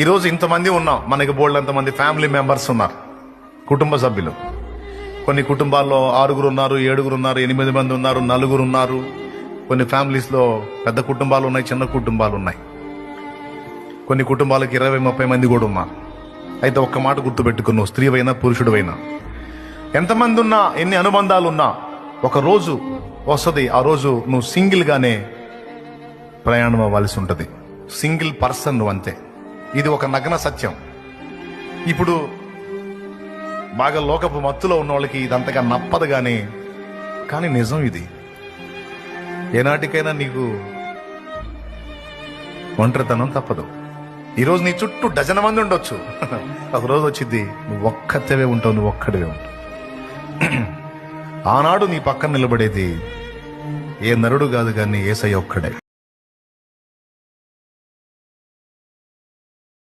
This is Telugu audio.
ఈరోజు ఇంతమంది ఉన్నాం. మనకి బోల్డ్ మంది ఫ్యామిలీ మెంబర్స్ ఉన్నారు. కుటుంబ సభ్యులు. కొన్ని కుటుంబాల్లో ఆరుగురు ఉన్నారు ఏడుగురు ఉన్నారు ఎనిమిది మంది ఉన్నారు నలుగురు ఉన్నారు. కొన్ని ఫ్యామిలీస్లో పెద్ద కుటుంబాలు ఉన్నాయి చిన్న కుటుంబాలు ఉన్నాయి. కొన్ని కుటుంబాలకు ఇరవై ముప్పై మంది కూడా ఉన్నారు. అయితే ఒక్క మాట గుర్తుపెట్టుకున్నావు. స్త్రీవైనా పురుషుడువైనా. ఎంతమంది ఉన్నా ఎన్ని అనుబంధాలు ఉన్నా ఒక రోజు వస్తుంది. ఆ రోజు నువ్వు సింగిల్గానే ప్రయాణం అవ్వాల్సి ఉంటుంది. సింగిల్ పర్సన్ నువ్వు అంతే. ఇది ఒక నగ్న సత్యం. ఇప్పుడు బాగా లోకపు మత్తులో ఉన్న వాళ్ళకి ఇదంతగా నప్పదు కానీ కానీ నిజం ఇది. ఏనాటికైనా నీకు ఒంటరితనం తప్పదు. ఈరోజు నీ చుట్టూ డజన్ మంది ఉండొచ్చు. ఒకరోజు వచ్చింది నువ్వు ఒక్కతేవే ఉంటావు నువ్వు ఒక్కడివే ఉంటావు ఆనాడు నీ పక్కన నిలబడేది ఏ నరుడు కాదు కానీ ఏసై ఒక్కడే.